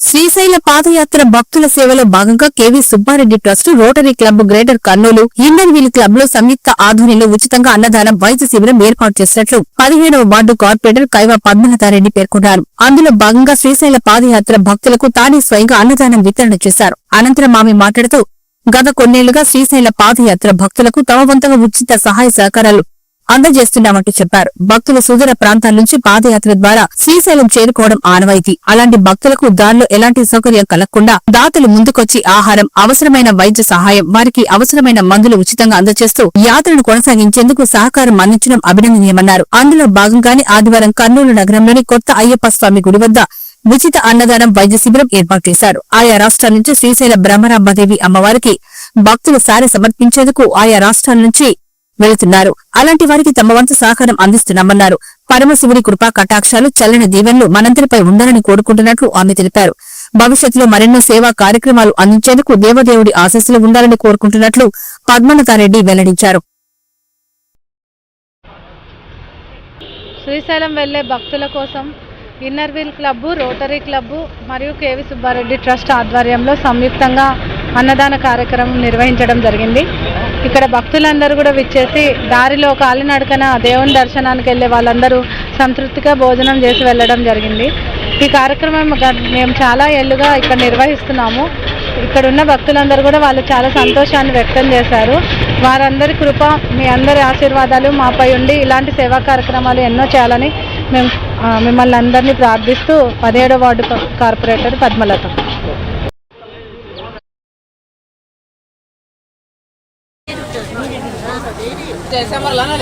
శ్రీశైల పాదయాత్ర భక్తుల సేవలో భాగంగా KV Subbareddy trust rotary club greater Kurnool ఇండన్ wheel క్లబ్లో సంయుక్త ఆధ్వర్యంలో ఉచితంగా అన్నదానం వైద్య శిబిరం ఏర్పాటు చేసినట్లు పదిహేడవ వార్డు కార్పొరేటర్ కైవ పద్మనాథారెడ్డి పేర్కొన్నారు. అందులో భాగంగా శ్రీశైల పాదయాత్ర భక్తులకు తానే స్వయంగా అన్నదానం వితరణ చేశారు. అనంతరం ఆమె మాట్లాడుతూ గత కొన్నేళ్ళుగా శ్రీశైల పాదయాత్ర భక్తులకు తమ ఉచిత సహాయ సహకారాలు అందజేస్తున్నామంటూ చెప్పారు. భక్తులు సుదూర ప్రాంతాల నుంచి పాదయాత్ర ద్వారా శ్రీశైలం చేరుకోవడం ఆనవాయితీ. అలాంటి భక్తులకు దారిలో ఎలాంటి సౌకర్యం కలగకుండా దాతలు ముందుకొచ్చి ఆహారం అవసరమైన వైద్య సహాయం వారికి అవసరమైన మందులు ఉచితంగా అందజేస్తూ యాత్రను కొనసాగించేందుకు సహకారం అందించడం అభినందనీయమన్నారు. అందులో భాగంగానే ఆదివారం కర్నూలు నగరంలోని కొత్త అయ్యప్ప స్వామి గుడి వద్ద ఉచిత అన్నదానం వైద్య శిబిరం ఏర్పాటు చేశారు. ఆయా రాష్ట్రాల నుంచి శ్రీశైల బ్రహ్మరాంబదేవి అమ్మవారికి భక్తులు సారి సమర్పించేందుకు ఆయా రాష్ట్రాల నుంచి వెళుతున్నారు. అలాంటి వారికి తమ వంతు సహకారం అందిస్తున్నామన్నారు. పరమశివుడి కృపా కటాక్షాలు చల్లని దీవెనలు మనందరిపై ఉండాలని కోరుకుంటున్నట్లు ఆమె తెలిపారు. భవిష్యత్తులో మరెన్నో సేవా కార్యక్రమాలు అందించేందుకు దేవదేవుడి ఆశస్సులు ఉండాలని కోరుకుంటున్నట్లు పద్మనాథారెడ్డి వెల్లడించారు. శ్రీశైలం వెళ్ళే భక్తుల కోసం inner wheel club rotary club మరియు కేవి సుబ్బారెడ్డి ట్రస్ట్ ఆధ్వర్యంలో సంయుక్తంగా అన్నదాన కార్యక్రమం నిర్వహించడం జరిగింది. ఇక్కడ భక్తులందరూ కూడా విచ్చేసి దారిలో కాలినడకన దేవుని దర్శనానికి వెళ్ళే వాళ్ళందరూ సంతృప్తిగా భోజనం చేసి వెళ్ళడం జరిగింది. ఈ కార్యక్రమం గ- మేము చాలా ఏళ్ళుగా ఇక్కడ నిర్వహిస్తున్నాము. ఇక్కడ ఉన్న భక్తులందరూ కూడా వాళ్ళు చాలా సంతోషాన్ని వ్యక్తం చేశారు. వారందరి కృప మీ అందరి ఆశీర్వాదాలు మాపై ఉండి ఇలాంటి సేవా కార్యక్రమాలు ఎన్నో చేయాలని మేము మిమ్మల్ని అందరినీ ప్రార్థిస్తూ పదిహేడో వార్డు కార్పొరేటర్ పద్మలత. जयसा मरला ना